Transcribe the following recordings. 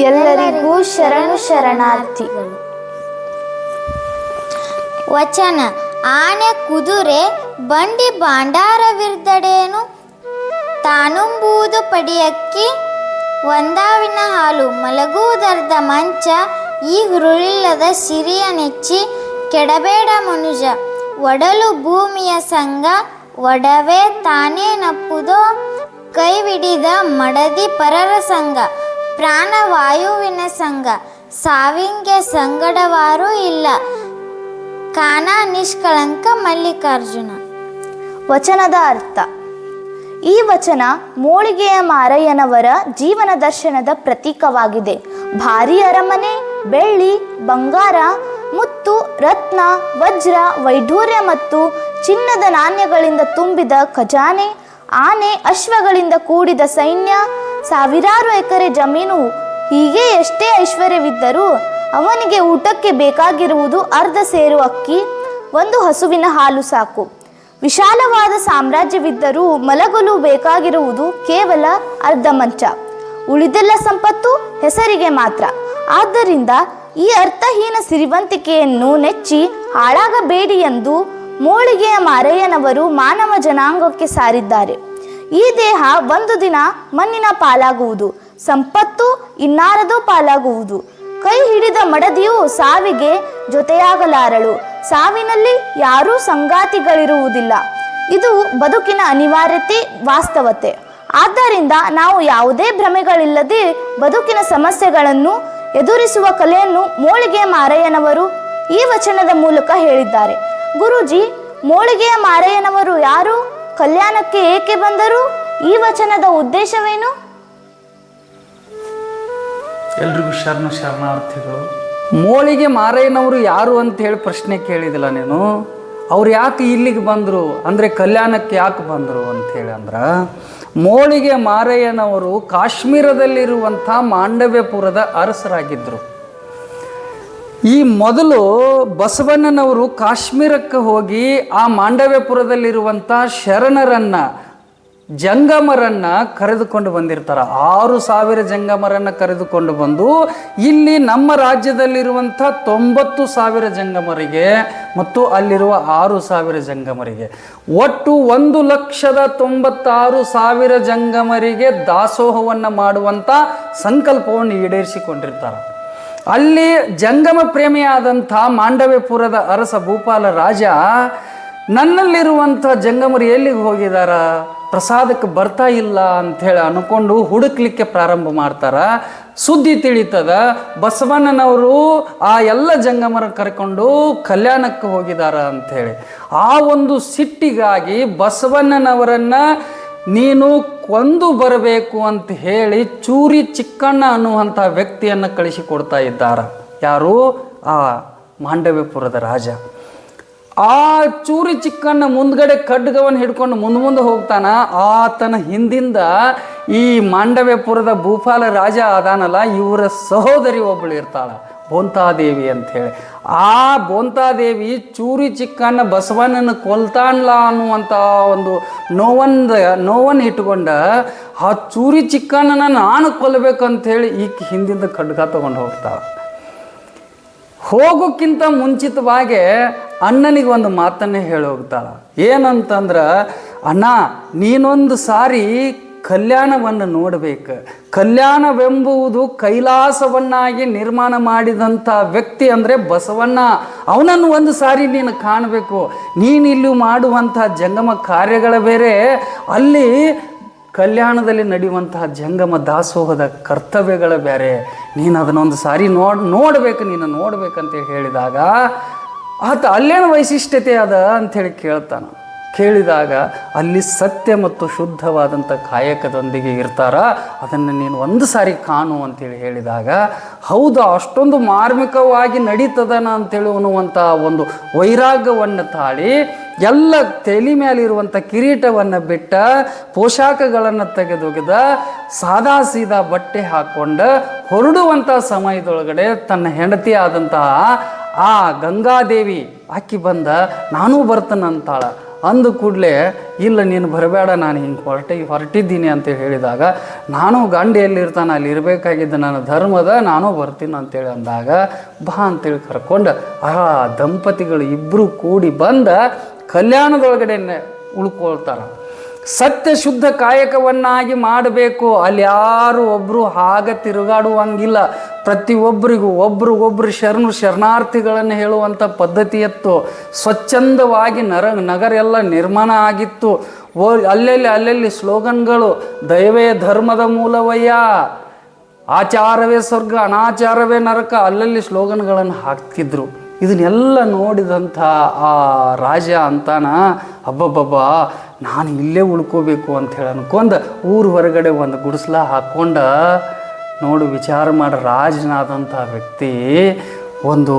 ಎಲ್ಲರಿಗೂ ಶರಣು ಶರಣಾರ್ಥಿಗಳು ವಚನ, ಆನೆ ಕುದುರೆ ಬಂಡಿ ಭಾಂಡಾರವಿರ್ದಡೇನು? ತಾನುಂಬುವುದು ಪಡಿಯಕ್ಕಿ ಒಂದಾವಿನ ಹಾಲು ಮಲಗುವುದರ್ಧ ಮಂಚ ಈ ಹುರುಳಿಲ್ಲದ ಸಿರಿಯ ನೆಚ್ಚಿ ಕೆಡಬೇಡ ಮನುಜ, ಒಡಲು ಭೂಮಿಯ ಸಂಗ ಒಡವೆ ತಾನೇ ನಪ್ಪುದೋ? ಕೈವಿಡಿದ ಮಡದಿ ಪರರ ಸಂಗ ಪ್ರಾಣವಾಯುವಿನ ಸಂಘ. ಸಾವಿಂಗೆ ಸಂಗಡವಾರೂ ಇಲ್ಲ. ಕಾನ ನಿಷ್ಕಳಂಕ ಮಲ್ಲಿಕಾರ್ಜುನ. ವಚನದ ಅರ್ಥ. ಈ ವಚನ ಮೋಳಿಗೆಯ ಮಾರಯ್ಯನವರ ಜೀವನ ದರ್ಶನದ ಪ್ರತೀಕವಾಗಿದೆ. ಭಾರಿ ಅರಮನೆ, ಬೆಳ್ಳಿ, ಬಂಗಾರ, ಮುತ್ತು, ರತ್ನ, ವಜ್ರ, ವೈಢೂರ್ಯ ಮತ್ತು ಚಿನ್ನದ ನಾಣ್ಯಗಳಿಂದ ತುಂಬಿದ ಖಜಾನೆ, ಆನೆ, ಅಶ್ವಗಳಿಂದ ಕೂಡಿದ ಸೈನ್ಯ ಸಾವಿರಾರು ಎಕರೆ ಜಮೀನು ಹೀಗೆ ಎಷ್ಟೇ ಐಶ್ವರ್ಯವಿದ್ದರೂ ಅವನಿಗೆ ಊಟಕ್ಕೆ ಬೇಕಾಗಿರುವುದು ಅರ್ಧ ಸೇರು ಅಕ್ಕಿ, ಒಂದು ಹಸುವಿನ ಹಾಲು ಸಾಕು. ವಿಶಾಲವಾದ ಸಾಮ್ರಾಜ್ಯವಿದ್ದರೂ ಮಲಗಲು ಬೇಕಾಗಿರುವುದು ಕೇವಲ ಅರ್ಧ ಮಂಚ. ಉಳಿದೆಲ್ಲ ಸಂಪತ್ತು ಹೆಸರಿಗೆ ಮಾತ್ರ. ಆದ್ದರಿಂದ ಈ ಅರ್ಥಹೀನ ಸಿರಿವಂತಿಕೆಯನ್ನು ನೆಚ್ಚಿ ಹಾಳಾಗಬೇಡಿ ಎಂದು ಮೋಳಿಗೆಯ ಮಾರಯ್ಯನವರು ಮಾನವ ಜನಾಂಗಕ್ಕೆ ಸಾರಿದ್ದಾರೆ. ಈ ದೇಹ ಒಂದು ದಿನ ಮಣ್ಣಿನ ಪಾಲಾಗುವುದು, ಸಂಪತ್ತು ಇನ್ನಾರದು ಪಾಲಾಗುವುದು. ಕೈ ಹಿಡಿದ ಮಡದಿಯು ಸಾವಿಗೆ ಜೊತೆಯಾಗಲಾರಳು, ಸಾವಿನಲ್ಲಿ ಯಾರೂ ಸಂಗಾತಿಗಳಿರುವುದಿಲ್ಲ. ಇದು ಬದುಕಿನ ಅನಿವಾರ್ಯತೆ ವಾಸ್ತವತೆ. ಆದ್ದರಿಂದ ನಾವು ಯಾವುದೇ ಭ್ರಮೆಗಳಿಲ್ಲದೆ ಬದುಕಿನ ಸಮಸ್ಯೆಗಳನ್ನು ಎದುರಿಸುವ ಕಲೆಯನ್ನು ಮೋಳಿಗೆ ಮಾರಯ್ಯನವರು ಈ ವಚನದ ಮೂಲಕ ಹೇಳಿದ್ದಾರೆ. ಗುರುಜಿ, ಮೋಳಿಗೆಯ ಮಾರಯ್ಯನವರು ಯಾರು? ಕಲ್ಯಾಣಕ್ಕೆ ಏಕೆ ಬಂದರು? ಈ ವಚನದ ಉದ್ದೇಶವೇನು? ಎಲ್ರಿಗೂ ಶರಣ ಶರಣಾರ್ಥಿಗಳು. ಮೋಳಿಗೆ ಮಾರಯ್ಯನವರು ಯಾರು ಅಂತ ಹೇಳಿ ಪ್ರಶ್ನೆ ಕೇಳಿದಿಲ್ಲ ನೀನು. ಅವ್ರು ಯಾಕೆ ಇಲ್ಲಿಗೆ ಬಂದರು? ಅಂದರೆ ಕಲ್ಯಾಣಕ್ಕೆ ಯಾಕೆ ಬಂದರು ಅಂತ ಹೇಳಿ ಅಂದ್ರೆ ಮೋಳಿಗೆ ಮಾರಯ್ಯನವರು ಕಾಶ್ಮೀರದಲ್ಲಿರುವಂಥ ಮಾಂಡವ್ಯಪುರದ ಅರಸರಾಗಿದ್ದರು. ಈ ಮೊದಲು ಬಸವಣ್ಣನವರು ಕಾಶ್ಮೀರಕ್ಕೆ ಹೋಗಿ ಆ ಮಾಂಡವ್ಯಪುರದಲ್ಲಿರುವಂಥ ಶರಣರನ್ನು, ಜಂಗಮರನ್ನ ಕರೆದುಕೊಂಡು ಬಂದಿರ್ತಾರೆ. ಆರು ಸಾವಿರ ಜಂಗಮರನ್ನ ಕರೆದುಕೊಂಡು ಬಂದು ಇಲ್ಲಿ ನಮ್ಮ ರಾಜ್ಯದಲ್ಲಿರುವಂಥ ತೊಂಬತ್ತು ಸಾವಿರ ಜಂಗಮರಿಗೆ ಮತ್ತು ಅಲ್ಲಿರುವ ಆರು ಸಾವಿರ ಜಂಗಮರಿಗೆ. ಒಟ್ಟು ಒಂದು ಲಕ್ಷದ ತೊಂಬತ್ತಾರು ಸಾವಿರ ಜಂಗಮರಿಗೆ ದಾಸೋಹವನ್ನು ಮಾಡುವಂಥ ಸಂಕಲ್ಪವನ್ನು ಈಡೇರಿಸಿಕೊಂಡಿರ್ತಾರೆ. ಅಲ್ಲಿ ಜಂಗಮ ಪ್ರೇಮಿಯಾದಂಥ ಮಾಂಡವ್ಯಪುರದ ಅರಸ ಭೂಪಾಲ ರಾಜ ನನ್ನಲ್ಲಿರುವಂಥ ಜಂಗಮರು ಎಲ್ಲಿಗೆ ಹೋಗಿದಾರ? ಪ್ರಸಾದಕ್ಕೆ ಬರ್ತಾ ಇಲ್ಲ ಅಂಥೇಳಿ ಅನ್ಕೊಂಡು ಹುಡುಕ್ಲಿಕ್ಕೆ ಪ್ರಾರಂಭ ಮಾಡ್ತಾರ. ಸುದ್ದಿ ತಿಳಿತದ ಬಸವಣ್ಣನವರು ಆ ಎಲ್ಲ ಜಂಗಮರ ಕರ್ಕೊಂಡು ಕಲ್ಯಾಣಕ್ಕೆ ಹೋಗಿದಾರ ಅಂಥೇಳಿ ಆ ಒಂದು ಸಿಟ್ಟಿಗಾಗಿ ಬಸವಣ್ಣನವರನ್ನ ನೀನು ಕೊಂದು ಬರಬೇಕು ಅಂತ ಹೇಳಿ ಚೂರಿ ಚಿಕ್ಕಣ್ಣ ಅನ್ನುವಂಥ ವ್ಯಕ್ತಿಯನ್ನು ಕಳಿಸಿಕೊಡ್ತಾ ಇದ್ದಾರೆ. ಯಾರು? ಆ ಮಾಂಡವ್ಯಪುರದ ರಾಜ. ಆ ಚೂರಿ ಚಿಕ್ಕಣ್ಣ ಮುಂದ್ಗಡೆ ಖಡ್ಗವನ್ನು ಹಿಡ್ಕೊಂಡು ಮುಂದೆ ಮುಂದೆ ಹೋಗ್ತಾನ. ಆತನ ಹಿಂದಿಂದ ಈ ಮಾಂಡವ್ಯಪುರದ ಭೂಪಾಲ ರಾಜ ಅದಾನಲ್ಲ ಇವರ ಸಹೋದರಿ ಒಬ್ಬಳು ಇರ್ತಾಳ. ಬೋಂತಾದೇವಿ ಅಂಥೇಳಿ ಆ ಬೋಂತಾದೇವಿ ಚೂರಿ ಚಿಕ್ಕನ್ನ ಬಸವಣ್ಣನ ಕೊಲ್ತಾನ್ಲ ಅನ್ನುವಂಥ ಒಂದು ನೋವೊಂದು ನೋವನ್ನು ಇಟ್ಕೊಂಡ ಆ ಚೂರಿ ಚಿಕ್ಕನ್ನ ನಾನು ಕೊಲ್ಲಬೇಕಂಥೇಳಿ ಈಕೆ ಹಿಂದಿಂದ ಖಡ್ಗ ತಗೊಂಡು ಹೋಗ್ತಾಳೆ ಹೋಗೋಕ್ಕಿಂತ ಮುಂಚಿತವಾಗಿ ಅಣ್ಣನಿಗೆ ಒಂದು ಮಾತನ್ನೇ ಹೇಳಿ ಹೋಗ್ತಾಳೆ ಏನಂತಂದ್ರೆ, ಅಣ್ಣ, ನೀನೊಂದು ಸಾರಿ ಕಲ್ಯಾಣವನ್ನು ನೋಡಬೇಕು. ಕಲ್ಯಾಣವೆಂಬುವುದು ಕೈಲಾಸವನ್ನಾಗಿ ನಿರ್ಮಾಣ ಮಾಡಿದಂಥ ವ್ಯಕ್ತಿ ಅಂದರೆ ಬಸವಣ್ಣ. ಅವನನ್ನು ಒಂದು ಸಾರಿ ನೀನು ಕಾಣಬೇಕು. ನೀನಿಲ್ಲಿ ಮಾಡುವಂಥ ಜಂಗಮ ಕಾರ್ಯಗಳ ಬೇರೆ. ಅಲ್ಲಿ ಕಲ್ಯಾಣದಲ್ಲಿ ನಡೆಯುವಂತಹ ಜಂಗಮ ದಾಸೋಹದ ಕರ್ತವ್ಯಗಳ ಬೇರೆ. ನೀನು ಅದನ್ನೊಂದು ಸಾರಿ ನೋಡ್, ನೋಡಬೇಕು, ನೀನು ನೋಡಬೇಕಂತ ಹೇಳಿದಾಗ ಆತ ಅಲ್ಲೇನು ವೈಶಿಷ್ಟ್ಯತೆ ಅದ ಅಂಥೇಳಿ ಕೇಳ್ತಾನೆ. ಕೇಳಿದಾಗ ಅಲ್ಲಿ ಸತ್ಯ ಮತ್ತು ಶುದ್ಧವಾದಂಥ ಕಾಯಕದೊಂದಿಗೆ ಇರ್ತಾರ. ಅದನ್ನು ನೀನು ಒಂದು ಸಾರಿ ಕಾಣು ಅಂತೇಳಿ ಹೇಳಿದಾಗ, ಹೌದು, ಅಷ್ಟೊಂದು ಮಾರ್ಮಿಕವಾಗಿ ನಡೀತದನ ಅಂತೇಳಿ ಅನ್ನುವಂಥ ಒಂದು ವೈರಾಗ್ಯವನ್ನು ತಾಳಿ, ಎಲ್ಲ ತಲೆ ಮೇಲಿರುವಂಥ ಕಿರೀಟವನ್ನು ಬಿಟ್ಟ ಪೋಷಾಕಗಳನ್ನು ತೆಗೆದೊಗೆದ ಸಾದಾ ಸೀದಾ ಬಟ್ಟೆ ಹಾಕ್ಕೊಂಡು ಹೊರಡುವಂಥ ಸಮಯದೊಳಗಡೆ ತನ್ನ ಹೆಂಡತಿ ಆದಂತಹ ಆ ಗಂಗಾದೇವಿ ಆಕಿ ಬಂದ, ನಾನೂ ಬರ್ತನಂತಾಳ ಅಂದ ಕೂಡಲೇ, ಇಲ್ಲ ನೀನು ಬರಬೇಡ, ನಾನು ಹಿಂಗೆ ಹೊರಟಿ, ಹೊರಟಿದ್ದೀನಿ ಅಂತ ಹೇಳಿದಾಗ, ನಾನು ಗಂಡ ಎಲ್ಲಿರ್ತಾನೆ ಅಲ್ಲಿ ಇರಬೇಕಾಗಿದ್ದ ನನ್ನ ಧರ್ಮದ ನಾನು ಬರ್ತೀನಿ ಅಂತೇಳಿ ಅಂದಾಗ, ಬಾ ಅಂತೇಳಿ ಕರ್ಕೊಂಡು, ಆ ದಂಪತಿಗಳು ಇಬ್ಬರು ಕೂಡಿ ಬಂದ ಕಲ್ಯಾಣದೊಳಗಡೆ ಉಳ್ಕೊಳ್ತಾರೆ. ಸತ್ಯ ಶುದ್ಧ ಕಾಯಕವನ್ನಾಗಿ ಮಾಡಬೇಕು. ಅಲ್ಲಿ ಯಾರು ಒಬ್ಬರು ಹಾಗ ತಿರುಗಾಡುವಂಗಿಲ್ಲ. ಪ್ರತಿಯೊಬ್ಬರಿಗೂ ಒಬ್ರಿಗೊಬ್ರು ಶರಣು ಶರಣಾರ್ಥಿಗಳನ್ನು ಹೇಳುವಂಥ ಪದ್ಧತಿ ಇತ್ತು ಸ್ವಚ್ಛಂದವಾಗಿ ನರ, ನಗರ ಎಲ್ಲ ನಿರ್ಮಾಣ ಆಗಿತ್ತು. ಓ, ಅಲ್ಲೆಲ್ಲಿ ಅಲ್ಲೆಲ್ಲಿ ಸ್ಲೋಗನ್ಗಳು? ದಯವೇ ಧರ್ಮದ ಮೂಲವಯ್ಯ. ಆಚಾರವೇ ಸ್ವರ್ಗ, ಅನಾಚಾರವೇ ನರಕ. ಅಲ್ಲಲ್ಲಿ ಸ್ಲೋಗನ್ಗಳನ್ನು ಹಾಕ್ತಿದ್ರು. ಇದನ್ನೆಲ್ಲ ನೋಡಿದಂಥ ಆ ರಾಜ ಅಂತಾನ ಹಬ್ಬಬ್ಬಬ್ಬ ನಾನು ಇಲ್ಲೇ ಉಳ್ಕೋಬೇಕು ಅಂತ ಹೇಳಿ ಅನ್ಕೊಂಡು ಊರು ಹೊರಗಡೆ ಒಂದು ಗುಡಿಸ್ಲ ಹಾಕ್ಕೊಂಡ ನೋಡು ವಿಚಾರ ಮಾಡಿ, ರಾಜನಾದಂಥ ವ್ಯಕ್ತಿ ಒಂದು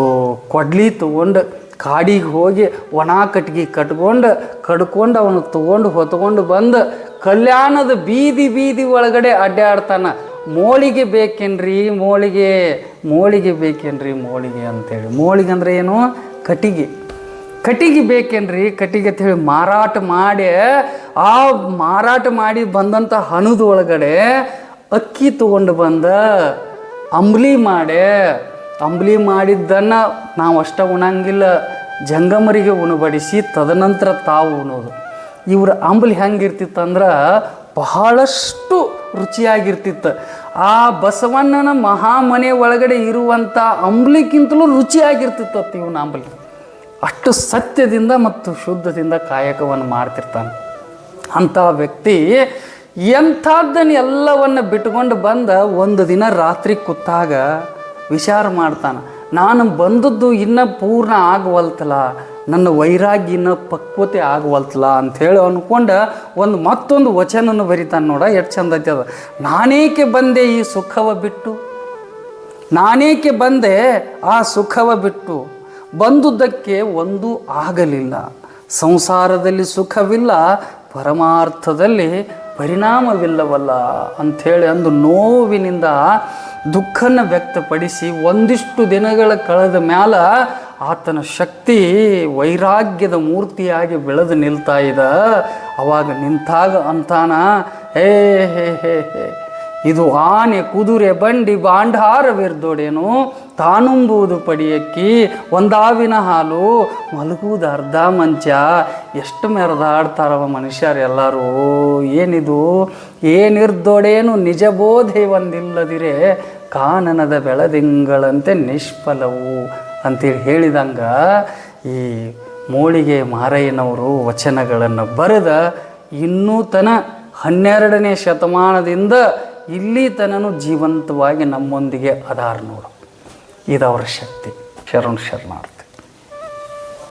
ಕೊಡ್ಲಿ ತೊಗೊಂಡು ಕಾಡಿಗೆ ಹೋಗಿ ಒಣ ಕಟ್ಗೆ ಕಟ್ಕೊಂಡು, ಕಡ್ಕೊಂಡು ಅವನು ತೊಗೊಂಡು ಹೊತ್ಕೊಂಡು ಬಂದು ಕಲ್ಯಾಣದ ಬೀದಿ ಬೀದಿ ಒಳಗಡೆ ಅಡ್ಡಾಡ್ತಾನ. ಮೋಳಿಗೆ ಬೇಕೇನ್ರಿ, ಮೋಳಿಗೆ ಮೋಳಿಗೆ ಬೇಕೇನ್ರಿ ಮೋಳಿಗೆ ಅಂತೇಳಿ. ಮೋಳಿಗೆ ಅಂದ್ರೆ ಏನು? ಕಟ್ಟಿಗೆ. ಕಟ್ಟಿಗೆ ಬೇಕೇನ್ರಿ, ಕಟ್ಟಿಗೆ ಅಂತ ಹೇಳಿ ಮಾರಾಟ ಮಾಡಿ, ಆ ಮಾರಾಟ ಮಾಡಿ ಬಂದಂಥ ಹಣದ ಒಳಗಡೆ ಅಕ್ಕಿ ತೊಗೊಂಡು ಬಂದ ಅಂಬ್ಲಿ ಮಾಡಿ, ಅಂಬ್ಲಿ ಮಾಡಿದ್ದನ್ನು ನಾವು ಅಷ್ಟ ಉಣಂಗಿಲ್ಲ. ಜಂಗಮರಿಗೆ ಉಣಬಡಿಸಿ, ತದನಂತರ ತಾವು ಉಣೋದು. ಇವ್ರ ಅಂಬ್ಲಿ ಹೆಂಗಿರ್ತಿತ್ತಂದ್ರೆ ಬಹಳಷ್ಟು ರುಚಿಯಾಗಿರ್ತಿತ್ತು. ಆ ಬಸವಣ್ಣನ ಮಹಾಮನೆ ಒಳಗಡೆ ಇರುವಂಥ ಅಂಬ್ಲಿಕ್ಕಿಂತಲೂ ರುಚಿಯಾಗಿರ್ತಿತ್ತು ಇವನ ಅಂಬ್ಲಿ. ಅಷ್ಟು ಸತ್ಯದಿಂದ ಮತ್ತು ಶುದ್ಧದಿಂದ ಕಾಯಕವನ್ನು ಮಾಡ್ತಿರ್ತಾನೆ. ಅಂಥ ವ್ಯಕ್ತಿ ಎಂಥದ್ದನ್ನು ಎಲ್ಲವನ್ನು ಬಿಟ್ಕೊಂಡು ಬಂದ ಒಂದು ದಿನ ರಾತ್ರಿ ಕೂತಾಗ ವಿಚಾರ ಮಾಡ್ತಾನೆ. ನಾನು ಬಂದದ್ದು ಇನ್ನೂ ಪೂರ್ಣ ಆಗವಲ್ತಲ್ಲ ನನ್ನ ವೈರಾಗ್ಯನ ಪಕ್ವತೆ ಆಗವಲ್ತಲ್ಲ ಅಂಥೇಳಿ ಅಂದ್ಕೊಂಡು ಒಂದು ಮತ್ತೊಂದು ವಚನನ್ನು ಬರಿತಾನೆ ನೋಡ, ಎಷ್ಟು ಚಂದ ಐತಿ ಅದು. ನಾನೇಕೆ ಬಂದೆ ಈ ಸುಖವ ಬಿಟ್ಟು? ನಾನೇಕೆ ಬಂದೆ ಆ ಸುಖವ ಬಿಟ್ಟು? ಬಂದುದಕ್ಕೆ ಒಂದು ಆಗಲಿಲ್ಲ. ಸಂಸಾರದಲ್ಲಿ ಸುಖವಿಲ್ಲ, ಪರಮಾರ್ಥದಲ್ಲಿ ಪರಿಣಾಮವಿಲ್ಲವಲ್ಲ ಅಂಥೇಳಿ ಅಂದು ನೋವಿನಿಂದ ದುಃಖನ ವ್ಯಕ್ತಪಡಿಸಿ ಒಂದಿಷ್ಟು ದಿನಗಳ ಕಳೆದ ಮ್ಯಾಲ ಆತನ ಶಕ್ತಿ ವೈರಾಗ್ಯದ ಮೂರ್ತಿಯಾಗಿ ಬೆಳೆದು ನಿಲ್ತಾ ಇದ್ದ ಅವಾಗ ನಿಂತಾಗ ಅಂತಾನ ಹೇ ಹೇ ಹೇ ಹೇ ಇದು ಆನೆ ಕುದುರೆ ಬಂಡಿ ಬಾಂಡಾರವಿರ್ದೊಡೆನು ತಾನುಂಬುವುದು ಪಡಿಯಕ್ಕಿ ಒಂದಾವಿನ ಹಾಲು ಮಲಗುವುದು ಅರ್ಧ ಮಂಚ. ಎಷ್ಟು ಮೆರೆದಾಡ್ತಾರವ ಮನುಷ್ಯರೆಲ್ಲರೂ ಏನಿದು? ಏನಿರ್ದೊಡೇನು ನಿಜ ಬೋಧೆ ಒಂದಿಲ್ಲದಿರೆ ಕಾನನದ ಬೆಳದಿಂಗಳಂತೆ ನಿಷ್ಫಲವು ಅಂತೇಳಿ ಹೇಳಿದಂಗ ಈ ಮೋಳಿಗೆ ಮಾರಯ್ಯನವರು ವಚನಗಳನ್ನು ಬರೆದ ಇನ್ನೂ ತನ ಹನ್ನೆರಡನೇ ಶತಮಾನದಿಂದ ಇಲ್ಲಿ ತನನು ಜೀವಂತವಾಗಿ ನಮ್ಮೊಂದಿಗೆ ಅದಾರ ನೋಡು. ಇದವರ ಶಕ್ತಿ. ಶರುಣ್ ಶರಣಾರ್ಥಿ.